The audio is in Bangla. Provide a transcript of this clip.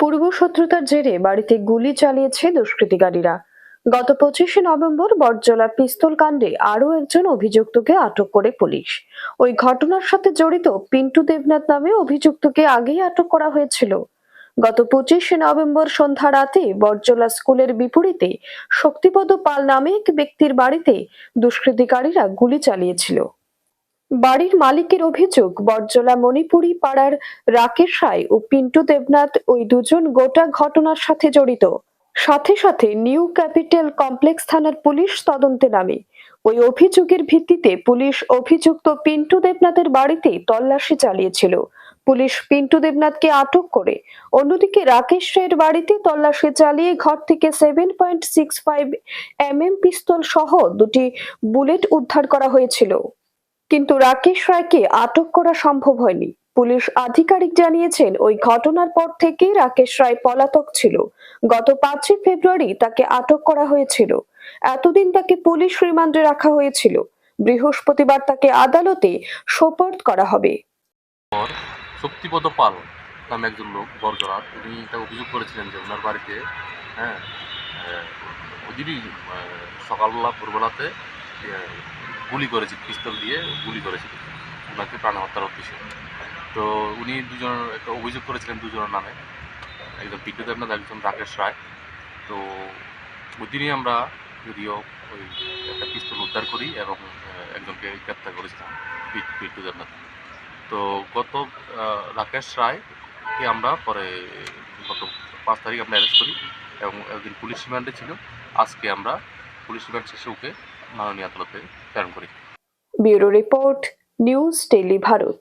পূর্ব শত্রুতার জেরে বাড়িতে গুলি চালিয়েছে দুষ্কৃতিকারীরা। গত পঁচিশে নভেম্বর বটজলা পিস্তল কাণ্ডে আরও একজন অভিযুক্তকে আটক করে পুলিশ। ওই ঘটনার সাথে জড়িত পিন্টু দেবনাথ নামে অভিযুক্তকে আগেই আটক করা হয়েছিল। গত পঁচিশে নভেম্বর সন্ধ্যা রাতে বটজলা স্কুলের বিপরীতে শক্তিপদ পাল নামে এক ব্যক্তির বাড়িতে দুষ্কৃতিকারীরা গুলি চালিয়েছিল। বাড়ির মালিকের অভিযোগ, বটজলা মণিপুরি পাড়ার রাকেশ রায় ও পিন্টু দেবনাথ ওই দুজন গোটা ঘটনার সাথে জড়িত। সাথে সাথে নিউ ক্যাপিটাল কমপ্লেক্স থানার পুলিশ তদন্তে নামে। ওই অভিযোগের ভিত্তিতে পুলিশ অভিযুক্ত পিন্টু দেবনাথের বাড়িতে তল্লাশি চালিয়েছিল। পুলিশ পিন্টু দেবনাথকে আটক করে অন্যদিকে রাকেশ রায়ের বাড়িতে তল্লাশি চালিয়ে ঘর থেকে seven point six five M M pistol সহ দুটি বুলেট উদ্ধার করা হয়েছিল। কিন্তু রাকেশ রায়কে আটক করা সম্ভব হয়নি। পুলিশ আধিকারিক জানিয়েছেন ওই ঘটনার পর থেকেই রাকেশ রায় পলাতক ছিল। গত পাঁচই ফেব্রুয়ারি তাকে আটক করা হয়েছিল। এতদিন তাকে পুলিশ রিমান্ডে রাখা হয়েছিল। বৃহস্পতিবার তাকে আদালতে সোপর্দ করা হবে। শক্তিপদ পাল নামে একজন লোক বরজরাত উনি এটা অভিযোগ করেছিলেন যে ওনার বাড়িতে হ্যাঁ আহ, সকালবেলা ভোরবেলাতে গুলি করেছে, পিস্তল দিয়ে গুলি করেছিল ওনাকে প্রাণ হত্যার উদ্দেশ্যে। তো উনি দুজন একটা অভিযোগ করেছিলেন দুজনের নামে। একজন পিন্টু দেবনাথ, একজন রাকেশ রায়। তো ওই দিনই আমরা যদিও ওই একটা পিস্তল উদ্ধার করি এবং একজনকে গ্রেপ্তার করেছিলাম, পি- পিন্টু দেবনাথ তো গত রাকেশ রায়কে আমরা পরে গত পাঁচ তারিখ আমরা অ্যারেস্ট করি এবং একদিন পুলিশ রিমান্ডে ছিল। আজকে আমরা পুলিশ রিমান্ড শেষে ওকে মাননীয় আদালতে প্রেরণ করি। Bureau report news tele Bharat.